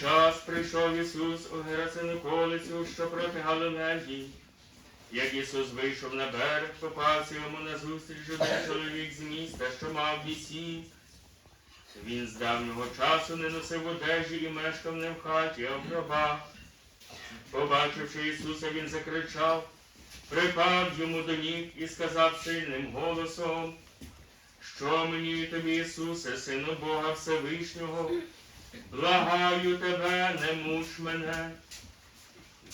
час прийшов Ісус у Герасину колицю, що проти Галилеї. Як Ісус вийшов на берег, попався йому назустріч один чоловік з міста, що мав бісів. Він з давнього часу не носив одежі і мешкав не в хаті, а в гробах. Побачивши Ісуса, він закричав, припав йому до ніг і сказав сильним голосом, що мені тобі, Ісусе, Сину Бога Всевишнього, благаю тебе, не муч мене.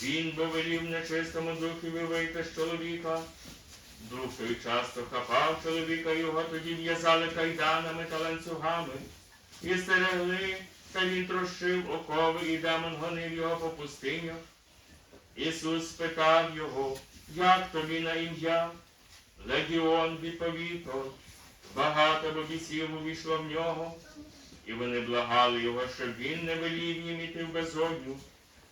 Він повелів нечистому духові вийти з чоловіка. Дух той часто хапав чоловіка, його тоді в'язали кайданами та ланцюгами. І стерегли, та він трощив окови, і демон гонив його по пустинях. Ісус спитав його, як тобі на ім'я? Легіон відповів, багато бо бісів увійшло в нього, і вони благали його, щоб він не велів їм іти в безодню.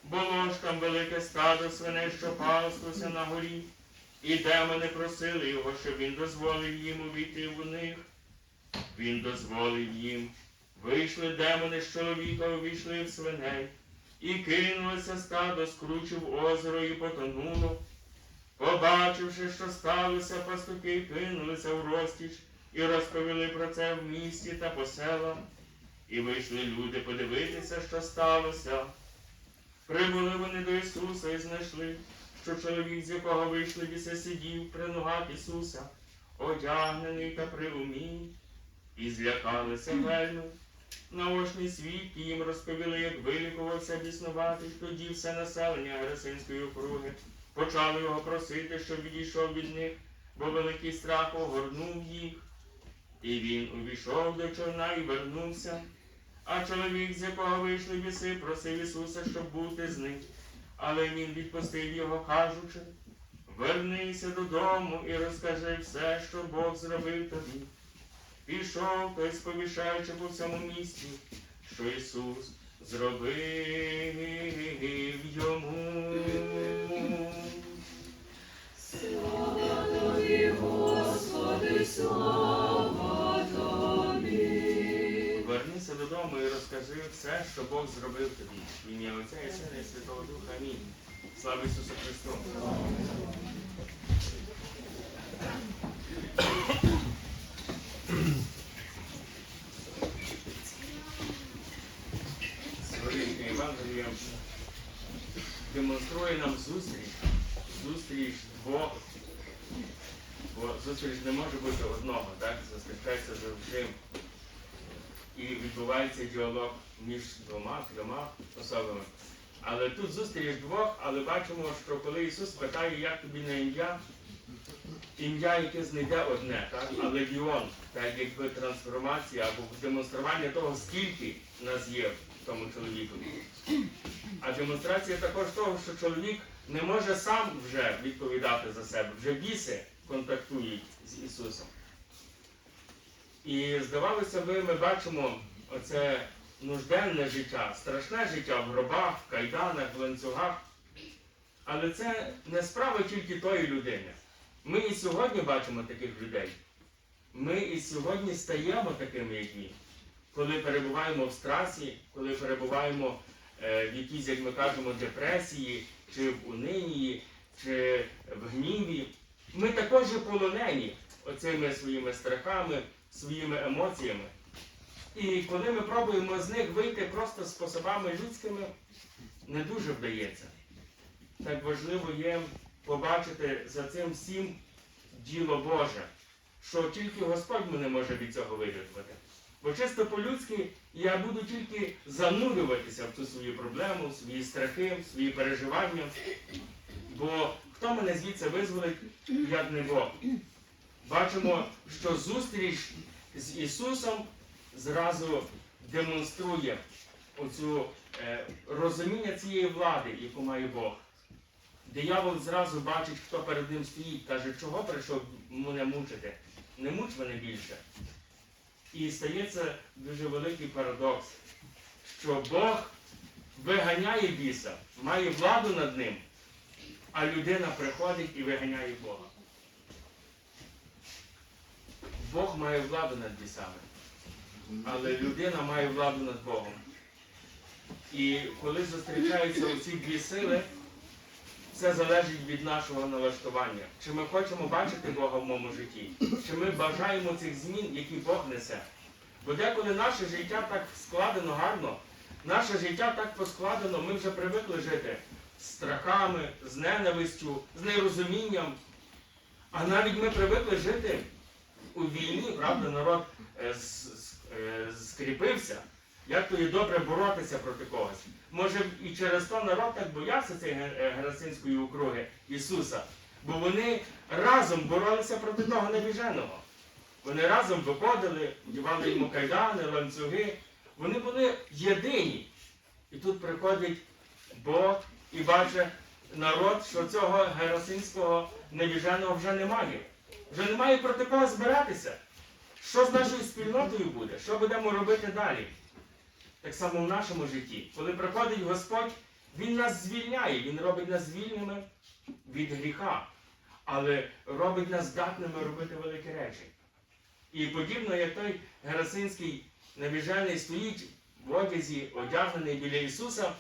Було ж там велике стадо свиней, що паслося на горі, і демони просили його, щоб він дозволив їм увійти в них. Він дозволив їм. Вийшли демони з чоловіка, увійшли в свиней, і кинулося стадо, скручив озеро і потонуло. Побачивши, що сталося, пастухи кинулися в розтіч і розповіли про це в місті та по селам. І вийшли люди подивитися, що сталося. Прибули вони до Ісуса і знайшли, що чоловік, з якого вийшли біси, сидів при ногах Ісуса, одягнений та при умі, і злякалися вельми. Наочні свідки їм розповіли, як вилікувався біснуватий, тоді все населення Герасинської округи. Почали його просити, щоб відійшов від них, бо великий страх огорнув їх. І він увійшов до човна і вернувся. А чоловік, з якого вийшли біси, просив Ісуса, щоб бути з ним. Але він відпустив його, кажучи, вернися додому і розкажи все, що Бог зробив тобі. Пішов той, сповіщаючи по всьому місті, що Ісус зробив йому. Слава тобі, Господи, слава тобі. Вернися додому і розкажи все, що Бог зробив тобі. В ім'я Отця і Сина і Святого Духа. Амінь. Слава Ісусу Христу! Сьогоднішнє Євангеліє демонструє нам зустріч, зустріч Бога. Бо зустріч не може бути одного, так? Зустрічається завжди. І відбувається діалог між двома, трьома особами. Але тут зустріч двох, але бачимо, що коли Ісус питає, як тобі на ім'я, ім'я, яке знайде одне, так? а легіон, так якби трансформація або демонстрування того, скільки нас є в тому чоловікові. А демонстрація також того, що чоловік не може сам вже відповідати за себе, вже біси контактують з Ісусом. І здавалося би, ми бачимо оце нужденне життя, страшне життя в гробах, в кайданах, в ланцюгах. Але це не справа тільки тої людини. Ми і сьогодні бачимо таких людей. Ми і сьогодні стаємо такими, як він. Коли перебуваємо в страсі, коли перебуваємо е, в якійсь, як ми кажемо, депресії, чи в унинії, чи в гніві, ми також полонені оцими своїми страхами, своїми емоціями. І коли ми пробуємо з них вийти просто способами людськими, не дуже вдається. Так важливо є побачити за цим всім діло Боже, що тільки Господь мене може від цього вирятувати. Бо чисто по-людськи я буду тільки занурюватися в цю свою проблему, в свої страхи, в свої переживання. Бо хто мене звідси визволить, як не Бог? Бачимо, що зустріч з Ісусом зразу демонструє оцю е, розуміння цієї влади, яку має Бог. Диявол зразу бачить, хто перед ним стоїть, каже, чого прийшов мене мучити? Не муч мене більше. І стається дуже великий парадокс, що Бог виганяє біса, має владу над ним, а людина приходить і виганяє Бога. Бог має владу над бісами, але людина має владу над Богом. І коли зустрічаються ці дві сили, це залежить від нашого налаштування. Чи ми хочемо бачити Бога в моєму житті, чи ми бажаємо цих змін, які Бог несе. Бо деколи наше життя так складено гарно, наше життя так поскладено, ми вже привикли жити з страхами, з ненавистю, з нерозумінням. А навіть ми привикли жити у війні, правда, народ е, е, скріпився. Як то і добре боротися проти когось. Може, і через то народ так боявся цієї е, Герасинської округи Ісуса, бо вони разом боролися проти того навіженого. Вони разом виходили, вдівали йому кайдани, ланцюги. Вони були єдині. І тут приходить Бог і бачить народ, що цього герасинського навіженого вже немає. Вже немає проти кого збиратися. Що з нашою спільнотою буде? Що будемо робити далі? Так само в нашому житті. Коли приходить Господь, Він нас звільняє, Він робить нас вільними від гріха, але робить нас здатними робити великі речі. І подібно, як той Герасинський навіжений стоїть в одязі, одягнений біля Ісуса,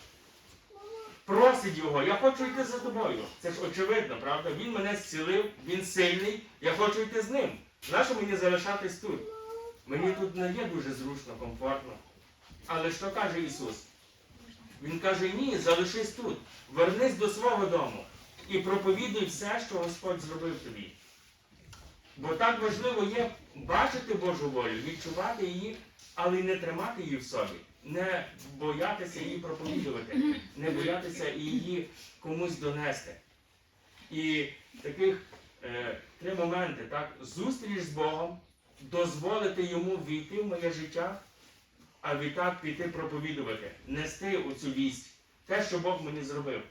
просить його, я хочу йти за тобою. Це ж очевидно, правда? Він мене зцілив, він сильний, я хочу йти з ним. Нащо мені залишатись тут? Мені тут не є дуже зручно, комфортно. Але що каже Ісус? Він каже, ні, залишись тут, вернись до свого дому і проповідуй все, що Господь зробив тобі. Бо так важливо є бачити Божу волю, відчувати її, але й не тримати її в собі, не боятися її проповідувати, не боятися її комусь донести. І таких е, три моменти, так, зустріч з Богом, дозволити йому війти в моє життя, а відтак піти проповідувати, нести оцю вість, те, що Бог мені зробив.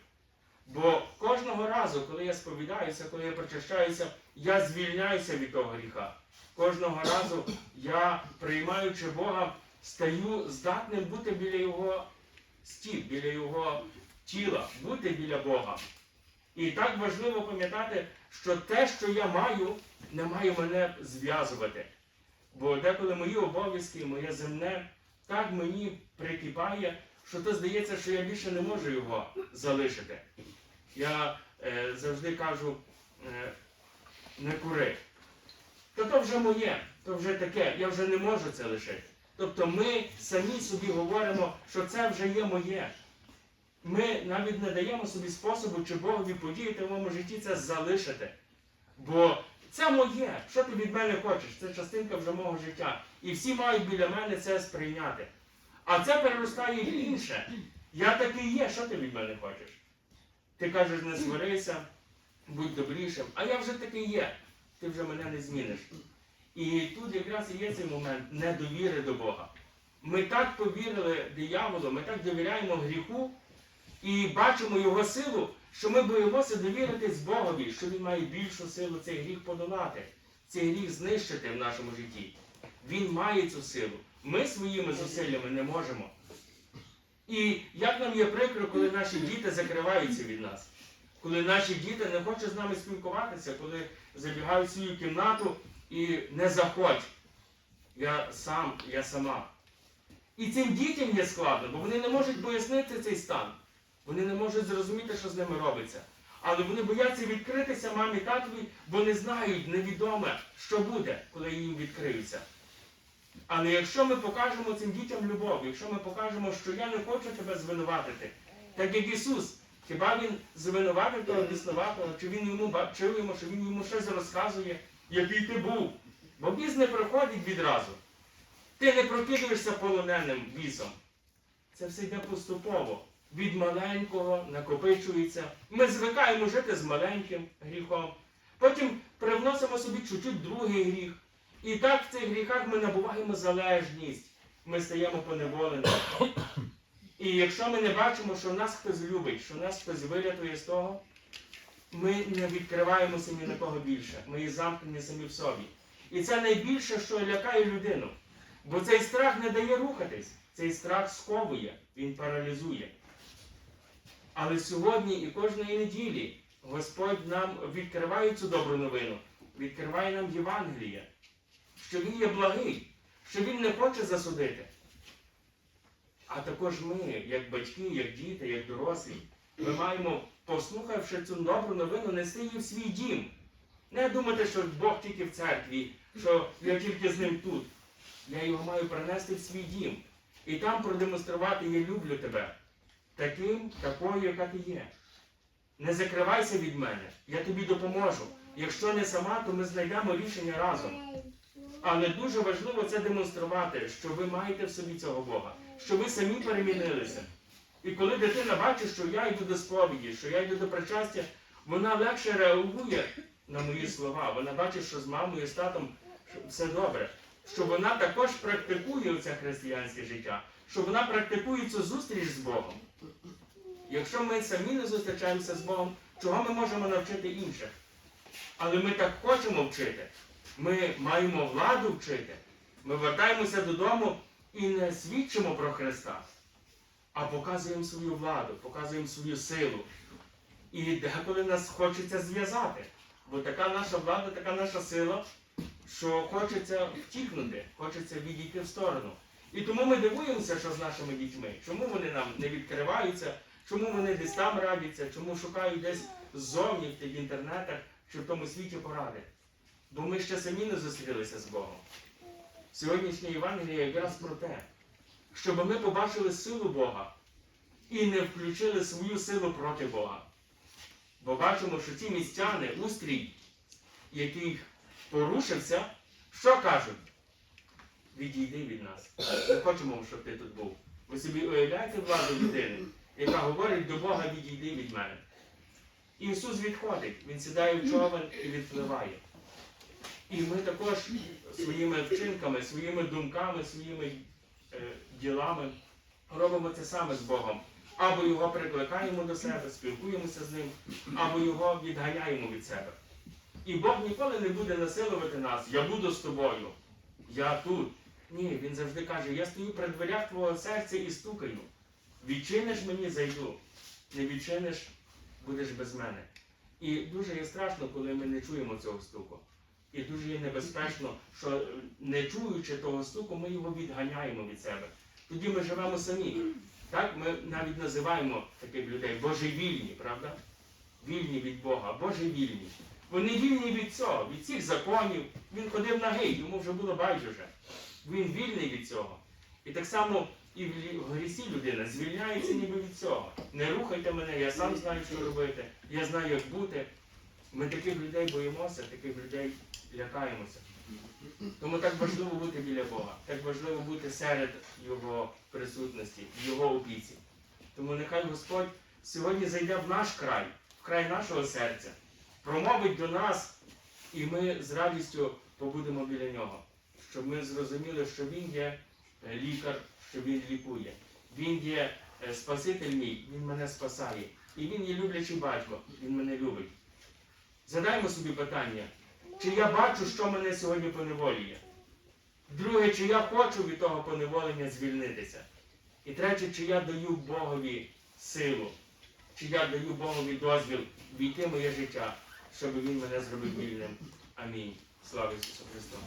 Бо кожного разу, коли я сповідаюся, коли я причащаюся, я звільняюся від того гріха. Кожного разу я, приймаючи Бога, стаю здатним бути біля Його стіп, біля Його тіла, бути біля Бога. І так важливо пам'ятати, що те, що я маю, не має мене зв'язувати. Бо деколи мої обов'язки, моє земне, так мені прикипає, що то здається, що я більше не можу його залишити. Я е, завжди кажу, е, не кури. То то вже моє, то вже таке, я вже не можу це лишити. Тобто ми самі собі говоримо, що це вже є моє. Ми навіть не даємо собі способу, чи Богові подіяти в моєму житті це залишити. Бо це моє. Що ти від мене хочеш? Це частинка вже мого життя. І всі мають біля мене це сприйняти. А це переростає в інше. Я такий є, що ти від мене хочеш? Ти кажеш, не сварися, будь добрішим, а я вже такий є. Ти вже мене не зміниш. І тут якраз і є цей момент недовіри до Бога. Ми так повірили дияволу, ми так довіряємо гріху і бачимо його силу, що ми боїмося довіритись Богові, що він має більшу силу цей гріх подолати, цей гріх знищити в нашому житті. Він має цю силу. Ми своїми зусиллями не можемо. І як нам є прикро, коли наші діти закриваються від нас, коли наші діти не хочуть з нами спілкуватися, коли забігають в свою кімнату і не заходь. Я сам, я сама. І цим дітям є складно, бо вони не можуть пояснити цей стан. Вони не можуть зрозуміти, що з ними робиться. Але вони бояться відкритися мамі татові, бо не знають невідоме, що буде, коли їм відкриються. Але якщо ми покажемо цим дітям любов, якщо ми покажемо, що я не хочу тебе звинуватити, так як Ісус, хіба Він звинуватив того біснуватого, чи він йому бачив йому, що він йому щось розказує, який ти був. Бо біс не проходить відразу. Ти не прокидуєшся полоненим бісом. Це все йде поступово. Від маленького накопичується. Ми звикаємо жити з маленьким гріхом. Потім привносимо собі чуть-чуть другий гріх. І так в цих гріхах ми набуваємо залежність. Ми стаємо поневоленими. І якщо ми не бачимо, що нас хтось любить, що нас хтось вирятує з того, ми не відкриваємося ні на кого більше. Ми є замкнені самі в собі. І це найбільше, що лякає людину. Бо цей страх не дає рухатись, цей страх сковує, він паралізує. Але сьогодні і кожної неділі Господь нам відкриває цю добру новину, відкриває нам Євангеліє, що Він є благий, що Він не хоче засудити. А також ми, як батьки, як діти, як дорослі, ми маємо, послухавши цю добру новину, нести її в свій дім. Не думати, що Бог тільки в церкві, що я тільки з ним тут. Я його маю принести в свій дім. І там продемонструвати я люблю тебе. Таким, такою, яка ти є. Не закривайся від мене, я тобі допоможу. Якщо не сама, то ми знайдемо рішення разом. Але дуже важливо це демонструвати, що ви маєте в собі цього Бога, що ви самі перемінилися. І коли дитина бачить, що я йду до сповіді, що я йду до причастя, вона легше реагує на мої слова. Вона бачить, що з мамою, з татом все добре. Що вона також практикує це християнське життя, що вона практикує цю зустріч з Богом. Якщо ми самі не зустрічаємося з Богом, чого ми можемо навчити інших? Але ми так хочемо вчити. Ми маємо владу вчити. Ми вертаємося додому і не свідчимо про Христа, а показуємо свою владу, показуємо свою силу. І деколи нас хочеться зв'язати. Бо така наша влада, така наша сила, що хочеться втікнути, хочеться відійти в сторону. І тому ми дивуємося, що з нашими дітьми, чому вони нам не відкриваються, чому вони десь там радяться, чому шукають десь ззовні в тих інтернетах чи в тому світі поради. Бо ми ще самі не зустрілися з Богом. Сьогоднішнє Євангеліє якраз про те, щоб ми побачили силу Бога і не включили свою силу проти Бога. Бо бачимо, що ці містяни, устрій, який порушився, що кажуть? Відійди від нас. Не хочемо, щоб ти тут був. Ви собі уявляєте владу людини, яка говорить до Бога, відійди від мене. Ісус відходить, Він сідає в човен і відпливає. І ми також своїми вчинками, своїми думками, своїми ділами робимо це саме з Богом. Або його прикликаємо до себе, спілкуємося з ним, або його відганяємо від себе. І Бог ніколи не буде насилувати нас. Я буду з тобою. Я тут. Ні, він завжди каже, я стою при дверях твого серця і стукаю. Відчиниш мені, зайду. Не відчиниш, будеш без мене. І дуже є страшно, коли ми не чуємо цього стуку. І дуже є небезпечно, що не чуючи того стуку, ми його відганяємо від себе. Тоді ми живемо самі. Так, ми навіть називаємо таких людей божевільні, правда? Вільні від Бога, божевільні. Вони вільні від цього, від цих законів. Він ходив нагий, йому вже було байдуже. Він вільний від цього. І так само і в грісі людина звільняється ніби від цього. Не рухайте мене, я сам знаю, що робити, я знаю, як бути. Ми таких людей боїмося, таких людей лякаємося. Тому так важливо бути біля Бога, так важливо бути серед Його присутності, Його опіці. Тому нехай Господь сьогодні зайде в наш край, в край нашого серця, промовить до нас, і ми з радістю побудемо біля нього, щоб ми зрозуміли, що Він є е, лікар, що Він лікує. Він є е, Спаситель мій, Він мене спасає. І Він є люблячий батько, Він мене любить. Задаймо собі питання, чи я бачу, що мене сьогодні поневолює? Друге, чи я хочу від того поневолення звільнитися? І третє, чи я даю Богові силу, чи я даю Богові дозвіл війти моє життя, щоб він мене зробив вільним. Амінь. Слава Ісусу Христу!